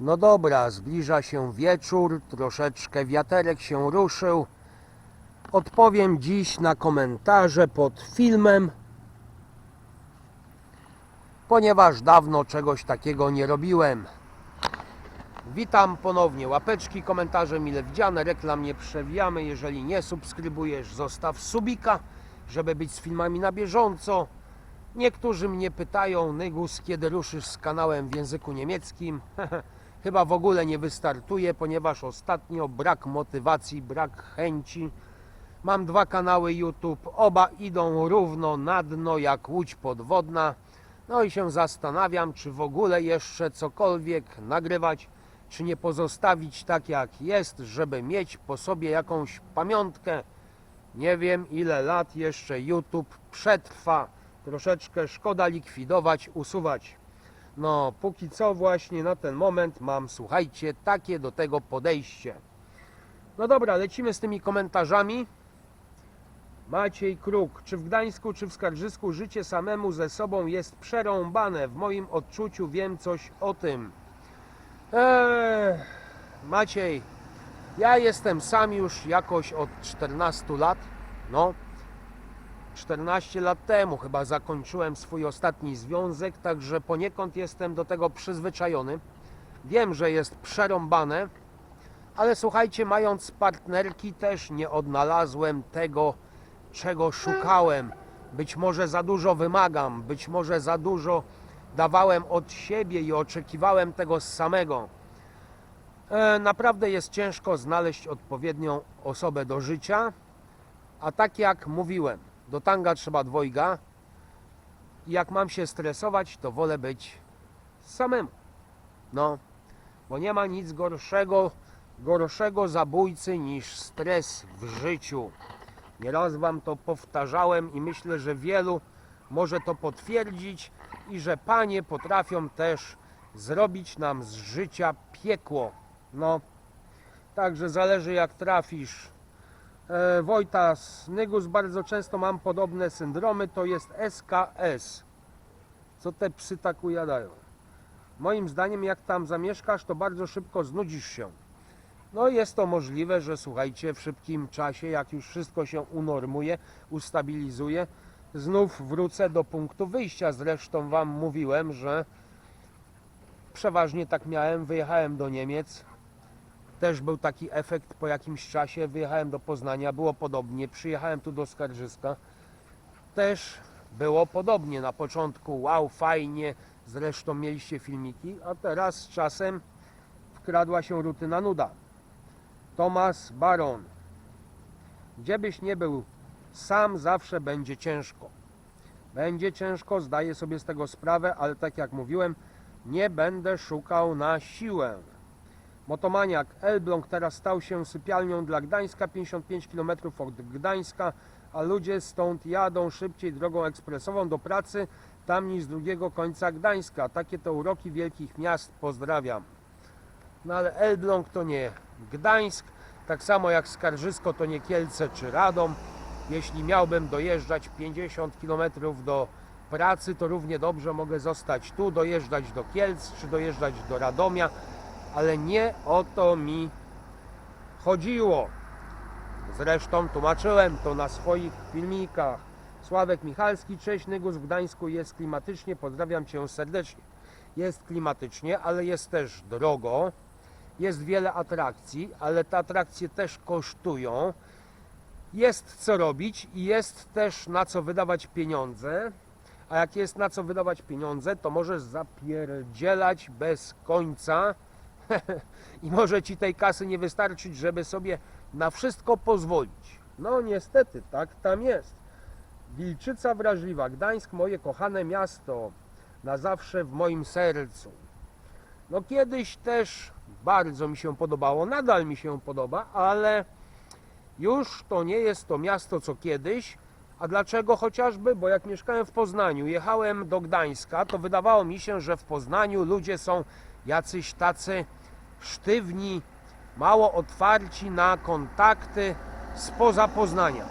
No dobra, zbliża się wieczór, troszeczkę wiaterek się ruszył. Odpowiem dziś na komentarze pod filmem, ponieważ dawno czegoś takiego nie robiłem. Witam ponownie. Łapeczki, komentarze mile widziane, reklam nie przewijamy. Jeżeli nie subskrybujesz, zostaw subika, żeby być z filmami na bieżąco. Niektórzy mnie pytają, Nygus, kiedy ruszysz z kanałem w języku niemieckim? Chyba w ogóle nie wystartuje, ponieważ ostatnio brak motywacji, brak chęci. Mam dwa kanały YouTube, oba idą równo na dno jak łódź podwodna. No i się zastanawiam, czy w ogóle jeszcze cokolwiek nagrywać, czy nie pozostawić tak jak jest, żeby mieć po sobie jakąś pamiątkę. Nie wiem ile lat jeszcze YouTube przetrwa. Troszeczkę szkoda likwidować, usuwać. No, póki co właśnie na ten moment mam, słuchajcie, takie do tego podejście. No dobra, lecimy z tymi komentarzami. Maciej Kruk. Czy w Gdańsku, czy w Skarżysku życie samemu ze sobą jest przerąbane? W moim odczuciu wiem coś o tym. Eee, Maciej, ja jestem sam już jakoś od 14 lat. No, 14 lat temu chyba zakończyłem swój ostatni związek, także poniekąd jestem do tego przyzwyczajony. Wiem, że jest przerąbane, ale słuchajcie, mając partnerki też nie odnalazłem tego, czego szukałem. Być może za dużo wymagam, być może za dużo dawałem od siebie i oczekiwałem tego samego. E, naprawdę jest ciężko znaleźć odpowiednią osobę do życia, a tak jak mówiłem, do tanga trzeba dwojga i jak mam się stresować, to wolę być samemu. No, bo nie ma nic gorszego, gorszego zabójcy niż stres w życiu. Nieraz Wam to powtarzałem i myślę, że wielu może to potwierdzić i że panie potrafią też zrobić nam z życia piekło. No, także zależy jak trafisz. E, Wojtas, Nygus, bardzo często mam podobne syndromy, to jest SKS. Co te psy tak ujadają? Moim zdaniem, jak tam zamieszkasz, to bardzo szybko znudzisz się. No jest to możliwe, że słuchajcie, w szybkim czasie, jak już wszystko się unormuje, ustabilizuje, znów wrócę do punktu wyjścia. Zresztą Wam mówiłem, że przeważnie tak miałem, wyjechałem do Niemiec, też był taki efekt po jakimś czasie, wyjechałem do Poznania, było podobnie, przyjechałem tu do Skarżyska, też było podobnie. Na początku wow, fajnie, zresztą mieliście filmiki, a teraz z czasem wkradła się rutyna nuda. Tomasz Baron. Gdzie byś nie był, sam zawsze będzie ciężko. Będzie ciężko, zdaję sobie z tego sprawę, ale tak jak mówiłem, nie będę szukał na siłę. Motomaniak Elbląg teraz stał się sypialnią dla Gdańska, 55 km od Gdańska, a ludzie stąd jadą szybciej drogą ekspresową do pracy tam niż z drugiego końca Gdańska. Takie to uroki wielkich miast. Pozdrawiam. No ale Elbląg to nie Gdańsk, tak samo jak Skarżysko to nie Kielce czy Radom. Jeśli miałbym dojeżdżać 50 km do pracy, to równie dobrze mogę zostać tu, dojeżdżać do Kielc czy dojeżdżać do Radomia, ale nie o to mi chodziło. Zresztą tłumaczyłem to na swoich filmikach. Sławek Michalski, cześć Nygus, w Gdańsku jest klimatycznie, pozdrawiam Cię serdecznie. Jest klimatycznie, ale jest też drogo, jest wiele atrakcji, ale te atrakcje też kosztują. Jest co robić i jest też na co wydawać pieniądze. A jak jest na co wydawać pieniądze, to możesz zapierdzielać bez końca i może ci tej kasy nie wystarczyć, żeby sobie na wszystko pozwolić. No niestety, tak tam jest. Wilczyca wrażliwa, Gdańsk, moje kochane miasto, na zawsze w moim sercu. No kiedyś też bardzo mi się podobało, nadal mi się podoba, ale już to nie jest to miasto co kiedyś. A dlaczego chociażby? Bo jak mieszkałem w Poznaniu, jechałem do Gdańska, to wydawało mi się, że w Poznaniu ludzie są jacyś tacy sztywni, mało otwarci na kontakty spoza Poznania.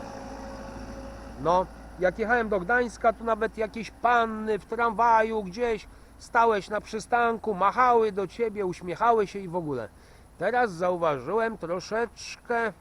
No, jak jechałem do Gdańska, to nawet jakieś panny w tramwaju gdzieś stałeś na przystanku, machały do ciebie, uśmiechały się i w ogóle. Teraz zauważyłem troszeczkę,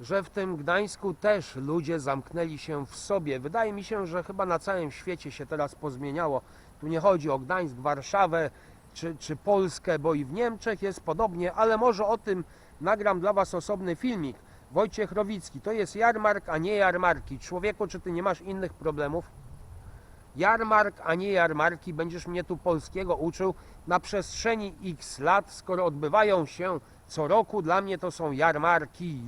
że w tym Gdańsku też ludzie zamknęli się w sobie. Wydaje mi się, że chyba na całym świecie się teraz pozmieniało. Tu nie chodzi o Gdańsk, Warszawę czy, czy Polskę, bo i w Niemczech jest podobnie, ale może o tym nagram dla Was osobny filmik. Wojciech Rowicki, to jest jarmark, a nie jarmarki. Człowieku, czy Ty nie masz innych problemów? Jarmark, a nie jarmarki. Będziesz mnie tu polskiego uczył na przestrzeni x lat, skoro odbywają się co roku. Dla mnie to są jarmarki.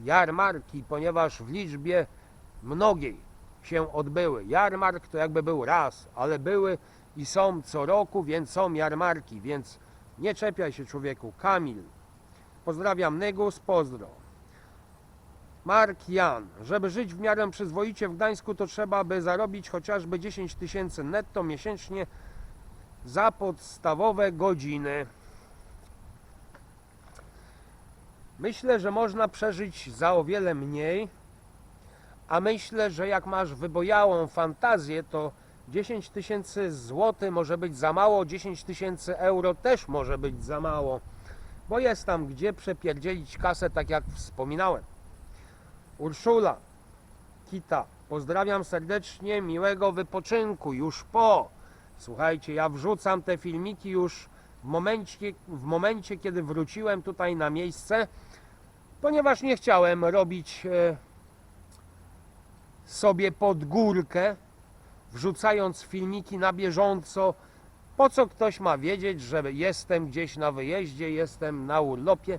Jarmarki, ponieważ w liczbie mnogiej się odbyły. Jarmark to jakby był raz, ale były i są co roku, więc są jarmarki, więc nie czepiaj się człowieku. Kamil. Pozdrawiam Nygus, pozdro. Mark Jan. Żeby żyć w miarę przyzwoicie w Gdańsku, to trzeba by zarobić chociażby 10 tysięcy netto miesięcznie za podstawowe godziny. Myślę, że można przeżyć za o wiele mniej, a myślę, że jak masz wybojałą fantazję, to 10 tysięcy złotych może być za mało, 10 tysięcy euro też może być za mało, bo jest tam gdzie przepierdzielić kasę, tak jak wspominałem. Urszula, Kita, pozdrawiam serdecznie, miłego wypoczynku, już po. Słuchajcie, ja wrzucam te filmiki już w momencie, w momencie kiedy wróciłem tutaj na miejsce, ponieważ nie chciałem robić e, sobie pod górkę, wrzucając filmiki na bieżąco. Po co ktoś ma wiedzieć, że jestem gdzieś na wyjeździe, jestem na urlopie?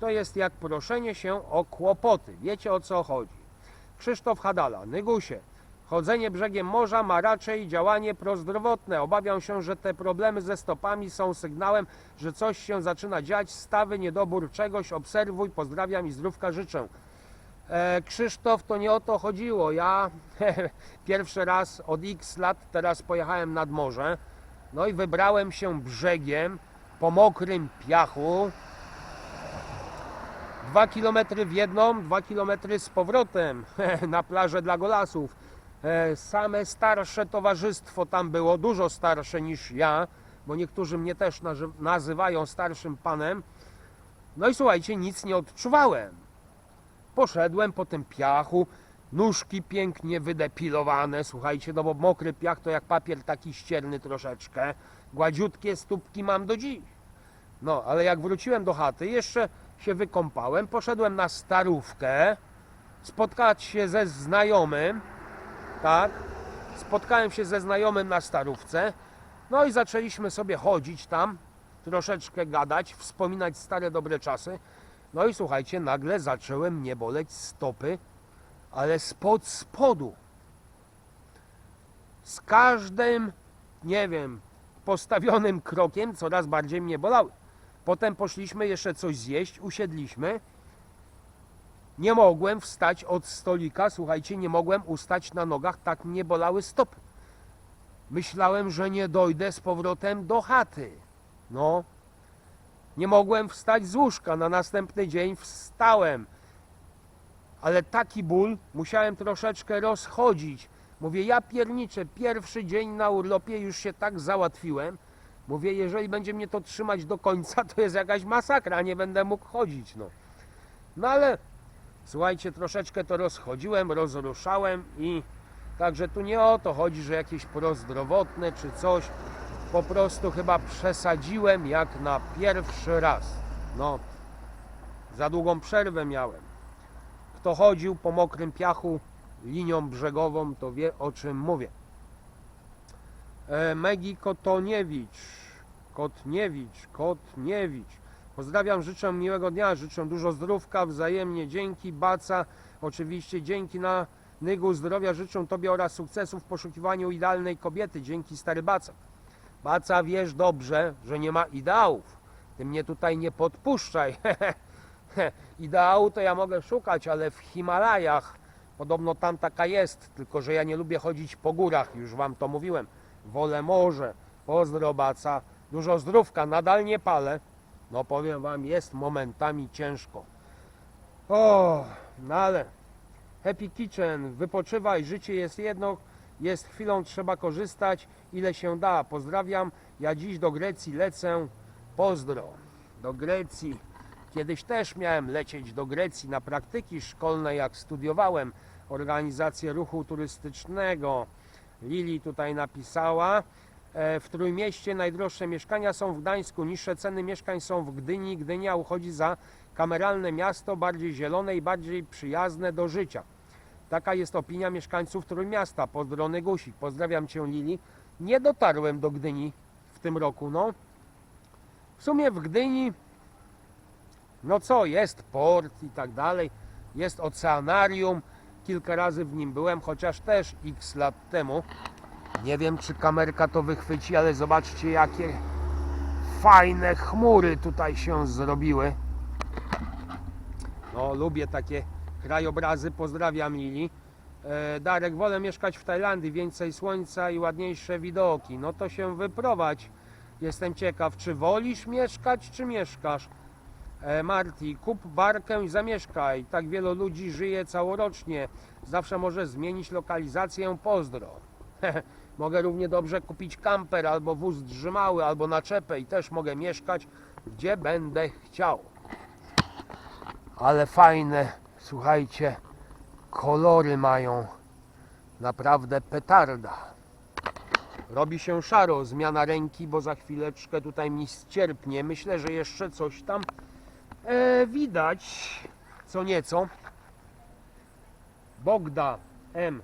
To jest jak proszenie się o kłopoty. Wiecie o co chodzi. Krzysztof Hadala, Nygusie. Chodzenie brzegiem morza ma raczej działanie prozdrowotne. Obawiam się, że te problemy ze stopami są sygnałem, że coś się zaczyna dziać. Stawy, niedobór czegoś. Obserwuj, pozdrawiam i zdrówka życzę. E, Krzysztof, to nie o to chodziło. Ja pierwszy raz od x lat teraz pojechałem nad morze. No i wybrałem się brzegiem po mokrym piachu. Dwa kilometry w jedną, dwa kilometry z powrotem na plażę dla golasów. E, Same starsze towarzystwo tam było, dużo starsze niż ja, bo niektórzy mnie też nazy- nazywają starszym panem. No i słuchajcie, nic nie odczuwałem. Poszedłem po tym piachu, nóżki pięknie wydepilowane, słuchajcie, no bo mokry piach to jak papier taki ścierny troszeczkę. Gładziutkie stópki mam do dziś. No, ale jak wróciłem do chaty, jeszcze się wykąpałem, poszedłem na starówkę, spotkać się ze znajomym, tak, spotkałem się ze znajomym na starówce, no i zaczęliśmy sobie chodzić tam, troszeczkę gadać, wspominać stare dobre czasy. No i słuchajcie, nagle zaczęły mnie boleć stopy, ale spod spodu. Z każdym, nie wiem, postawionym krokiem coraz bardziej mnie bolały. Potem poszliśmy jeszcze coś zjeść, usiedliśmy. Nie mogłem wstać od stolika, słuchajcie, nie mogłem ustać na nogach, tak mnie bolały stopy. Myślałem, że nie dojdę z powrotem do chaty. No, nie mogłem wstać z łóżka. Na następny dzień wstałem. Ale taki ból musiałem troszeczkę rozchodzić. Mówię, ja pierniczę, pierwszy dzień na urlopie już się tak załatwiłem. Mówię, jeżeli będzie mnie to trzymać do końca, to jest jakaś masakra, nie będę mógł chodzić. No, no ale słuchajcie, troszeczkę to rozchodziłem, rozruszałem i także tu nie o to chodzi, że jakieś prozdrowotne czy coś. Po prostu chyba przesadziłem jak na pierwszy raz. No, za długą przerwę miałem. Kto chodził po mokrym piachu linią brzegową, to wie o czym mówię. E, Megi Kotoniewicz, Kotniewicz, Kotniewicz. Pozdrawiam, życzę miłego dnia, życzę dużo zdrówka, wzajemnie dzięki, Baca, oczywiście dzięki na Nygu zdrowia życzę Tobie oraz sukcesu w poszukiwaniu idealnej kobiety, dzięki stary Baca. Baca, wiesz dobrze, że nie ma ideałów. Ty mnie tutaj nie podpuszczaj. Ideału to ja mogę szukać, ale w Himalajach podobno tam taka jest, tylko że ja nie lubię chodzić po górach, już wam to mówiłem. Wolę morze. Pozdro Baca. Dużo zdrówka, nadal nie palę. No powiem wam, jest momentami ciężko. O, no ale Happy Kitchen, wypoczywaj, życie jest jedno, Jest chwilą, trzeba korzystać, ile się da. Pozdrawiam. Ja dziś do Grecji lecę. Pozdro. Do Grecji. Kiedyś też miałem lecieć do Grecji na praktyki szkolne, jak studiowałem organizację ruchu turystycznego. Lili tutaj napisała. E, W Trójmieście najdroższe mieszkania są w Gdańsku, niższe ceny mieszkań są w Gdyni. Gdynia uchodzi za kameralne miasto, bardziej zielone i bardziej przyjazne do życia. Taka jest opinia mieszkańców Trójmiasta. Pozdrony Gusik. Pozdrawiam Cię Lili. Nie dotarłem do Gdyni w tym roku, no. W sumie w Gdyni, no co, jest port i tak dalej, jest oceanarium, kilka razy w nim byłem, chociaż też x lat temu. Nie wiem, czy kamerka to wychwyci, ale zobaczcie, jakie fajne chmury tutaj się zrobiły. No, lubię takie krajobrazy. Pozdrawiam Lili. E, Darek, wolę mieszkać w Tajlandii, więcej słońca i ładniejsze widoki. No to się wyprowadź. Jestem ciekaw, czy wolisz mieszkać, czy mieszkasz? E, Marti, kup barkę i zamieszkaj. Tak wielu ludzi żyje całorocznie. Zawsze możesz zmienić lokalizację. Pozdro. mogę równie dobrze kupić kamper albo wóz drzymały, albo naczepę i też mogę mieszkać, gdzie będę chciał. Ale fajne, słuchajcie, kolory mają. Naprawdę petarda. Robi się szaro, zmiana ręki, bo za chwileczkę tutaj mi ścierpnie. Myślę, że jeszcze coś tam e, widać, co nieco. Bogda M.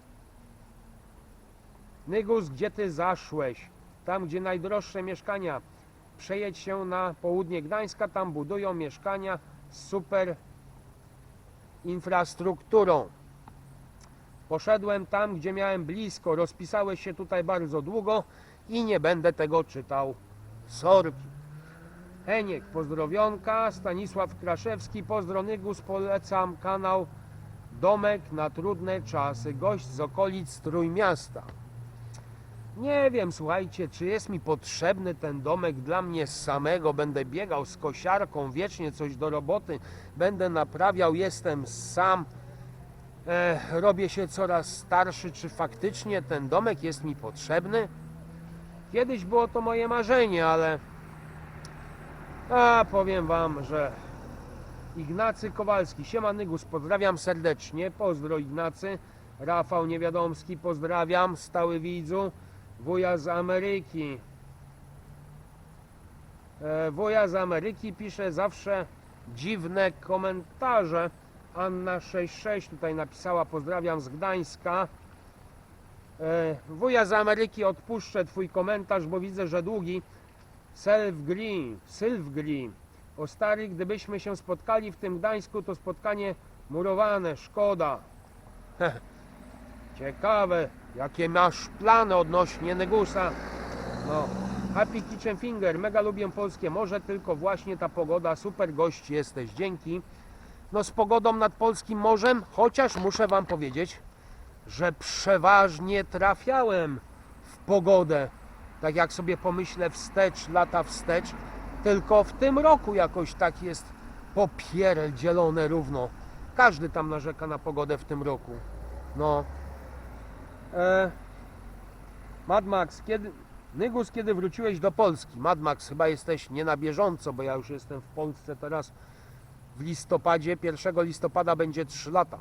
Nygus, gdzie ty zaszłeś? Tam, gdzie najdroższe mieszkania. Przejedź się na południe Gdańska, tam budują mieszkania super infrastrukturą. Poszedłem tam, gdzie miałem blisko. Rozpisałeś się tutaj bardzo długo i nie będę tego czytał. Sorki. Heniek, pozdrowionka. Stanisław Kraszewski, pozdro Nygus, polecam kanał Domek na trudne czasy. Gość z okolic Trójmiasta. Nie wiem, słuchajcie, czy jest mi potrzebny ten domek dla mnie samego. Będę biegał z kosiarką, wiecznie coś do roboty, będę naprawiał, jestem sam. E, robię się coraz starszy. Czy faktycznie ten domek jest mi potrzebny? Kiedyś było to moje marzenie, ale. A powiem Wam, że Ignacy Kowalski, siema Nygus, pozdrawiam serdecznie. Pozdro Ignacy. Rafał Niewiadomski, pozdrawiam, stały widzu. Wuja z Ameryki. E, wuja z Ameryki pisze zawsze dziwne komentarze. Anna66 tutaj napisała, pozdrawiam z Gdańska. E, wuja z Ameryki, odpuszczę Twój komentarz, bo widzę, że długi. Self Green, Sylw Green. O stary, gdybyśmy się spotkali w tym Gdańsku, to spotkanie murowane, szkoda. Ciekawe, jakie masz plany odnośnie Negusa. No, Happy Kitchen Finger, mega lubię polskie morze, tylko właśnie ta pogoda, super gość jesteś, dzięki. No z pogodą nad polskim morzem, chociaż muszę Wam powiedzieć, że przeważnie trafiałem w pogodę. Tak jak sobie pomyślę wstecz, lata wstecz, tylko w tym roku jakoś tak jest popierdzielone równo. Każdy tam narzeka na pogodę w tym roku. No. E, Mad Max, kiedy... Nygus, kiedy wróciłeś do Polski? Mad Max, chyba jesteś nie na bieżąco, bo ja już jestem w Polsce teraz w listopadzie. 1 listopada będzie 3 lata.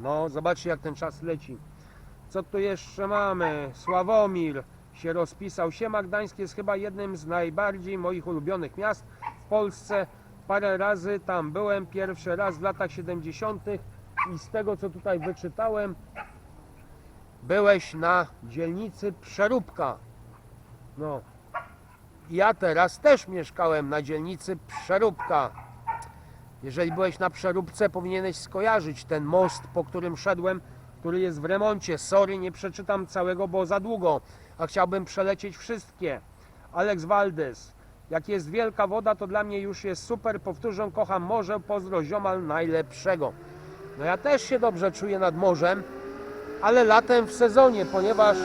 No, zobaczcie jak ten czas leci. Co tu jeszcze mamy? Sławomir się rozpisał. Siema Gdańsk jest chyba jednym z najbardziej moich ulubionych miast w Polsce. Parę razy tam byłem, pierwszy raz w latach 70. i z tego co tutaj wyczytałem, byłeś na dzielnicy Przeróbka. No. Ja teraz też mieszkałem na dzielnicy Przeróbka. Jeżeli byłeś na Przeróbce, powinieneś skojarzyć ten most, po którym szedłem, który jest w remoncie. Sorry, nie przeczytam całego, bo za długo, a chciałbym przelecieć wszystkie. Alex Valdez. Jak jest wielka woda, to dla mnie już jest super. Powtórzę, kocham morze, pozdro ziomal najlepszego. No ja też się dobrze czuję nad morzem, ale latem w sezonie, ponieważ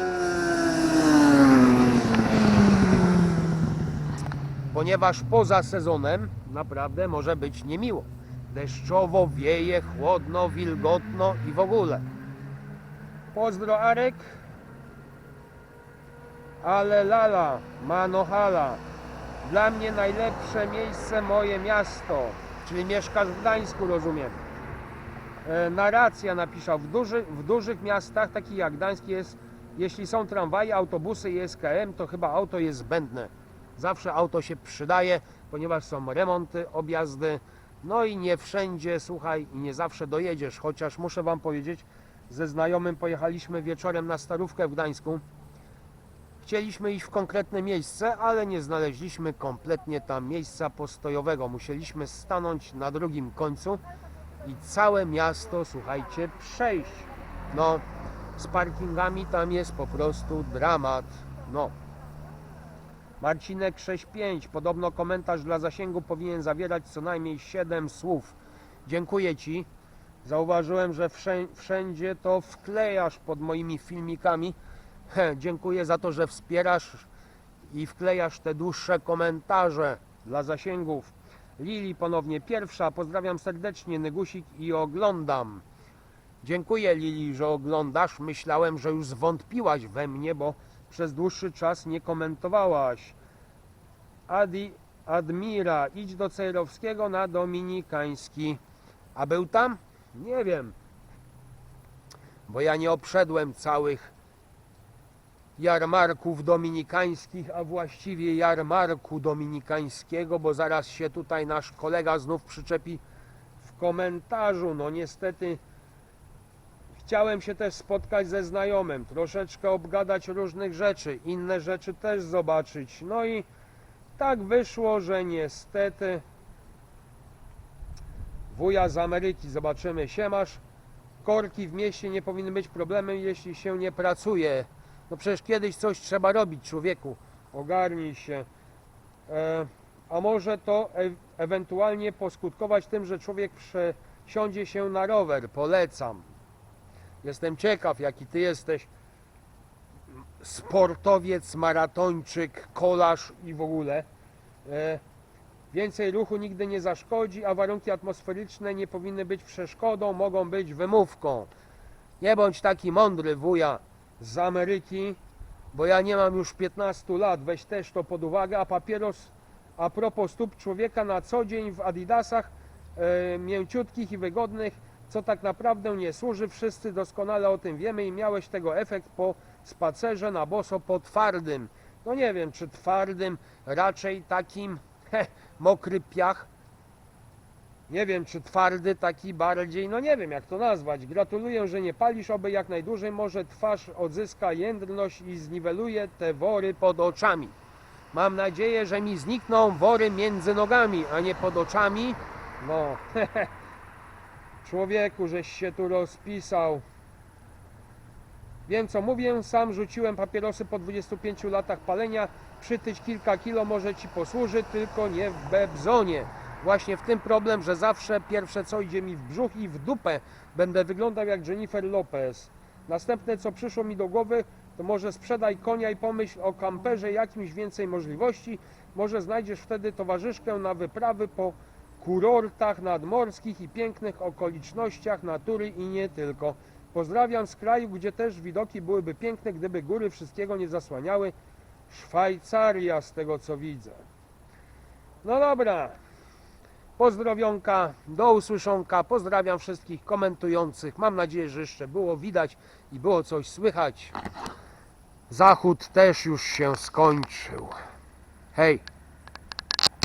ponieważ poza sezonem naprawdę może być niemiło. Deszczowo, wieje, chłodno, wilgotno i w ogóle. Pozdro Arek. Ale lala, manohala. Dla mnie najlepsze miejsce moje miasto. Czyli mieszkasz w Gdańsku, rozumiem. E, narracja napisał, w, duży, w dużych miastach, takich jak Gdańsk jest, jeśli są tramwaje, autobusy i SKM, to chyba auto jest zbędne. Zawsze auto się przydaje, ponieważ są remonty, objazdy, no i nie wszędzie, słuchaj, nie zawsze dojedziesz, chociaż muszę Wam powiedzieć, ze znajomym pojechaliśmy wieczorem na Starówkę w Gdańsku. Chcieliśmy iść w konkretne miejsce, ale nie znaleźliśmy kompletnie tam miejsca postojowego. Musieliśmy stanąć na drugim końcu i całe miasto, słuchajcie, przejść. No, z parkingami tam jest po prostu dramat. No. Marcinek 65. Podobno komentarz dla zasięgu powinien zawierać co najmniej 7 słów. Dziękuję Ci. Zauważyłem, że wszę- wszędzie to wklejasz pod moimi filmikami. He, dziękuję za to, że wspierasz i wklejasz te dłuższe komentarze dla zasięgów. Lili ponownie pierwsza. Pozdrawiam serdecznie, Nygusik i oglądam. Dziękuję Lili, że oglądasz. Myślałem, że już zwątpiłaś we mnie, bo przez dłuższy czas nie komentowałaś. Adi, Admira, idź do Cejrowskiego na Dominikański. A był tam? Nie wiem. Bo ja nie obszedłem całych jarmarków dominikańskich, a właściwie jarmarku dominikańskiego, bo zaraz się tutaj nasz kolega znów przyczepi w komentarzu. No niestety chciałem się też spotkać ze znajomym, troszeczkę obgadać różnych rzeczy, inne rzeczy też zobaczyć. No i tak wyszło, że niestety wuja z Ameryki, zobaczymy, siemasz. Korki w mieście nie powinny być problemem, jeśli się nie pracuje. No przecież kiedyś coś trzeba robić, człowieku. Ogarnij się. E, a może to e ewentualnie poskutkować tym, że człowiek przesiądzie się na rower. Polecam. Jestem ciekaw, jaki ty jesteś sportowiec, maratończyk, kolarz i w ogóle. E, Więcej ruchu nigdy nie zaszkodzi, a warunki atmosferyczne nie powinny być przeszkodą, mogą być wymówką. Nie bądź taki mądry wuja z Ameryki, bo ja nie mam już 15 lat, weź też to pod uwagę, a papieros a propos stóp człowieka na co dzień w adidasach e, mięciutkich i wygodnych, co tak naprawdę nie służy, wszyscy doskonale o tym wiemy i miałeś tego efekt po spacerze na boso po twardym. No nie wiem, czy twardym, raczej takim he, mokry piach. Nie wiem, czy twardy, taki bardziej, no nie wiem jak to nazwać. Gratuluję, że nie palisz, oby jak najdłużej może twarz odzyska jędrność i zniweluje te wory pod oczami. Mam nadzieję, że mi znikną wory między nogami, a nie pod oczami. No, człowieku, żeś się tu rozpisał. Wiem co mówię, sam rzuciłem papierosy po 25 latach palenia. Przytyć kilka kilo może ci posłuży, tylko nie w bebzonie. Właśnie w tym problem, że zawsze pierwsze co idzie mi w brzuch i w dupę będę wyglądał jak Jennifer Lopez. Następne co przyszło mi do głowy, to może sprzedaj konia i pomyśl o kamperze, jakimś więcej możliwości. Może znajdziesz wtedy towarzyszkę na wyprawy po kurortach nadmorskich i pięknych okolicznościach natury i nie tylko. Pozdrawiam z kraju, gdzie też widoki byłyby piękne, gdyby góry wszystkiego nie zasłaniały. Szwajcaria z tego co widzę. No dobra. Pozdrowionka, do usłyszonka. Pozdrawiam wszystkich komentujących. Mam nadzieję, że jeszcze było widać i było coś słychać. Zachód też już się skończył. Hej!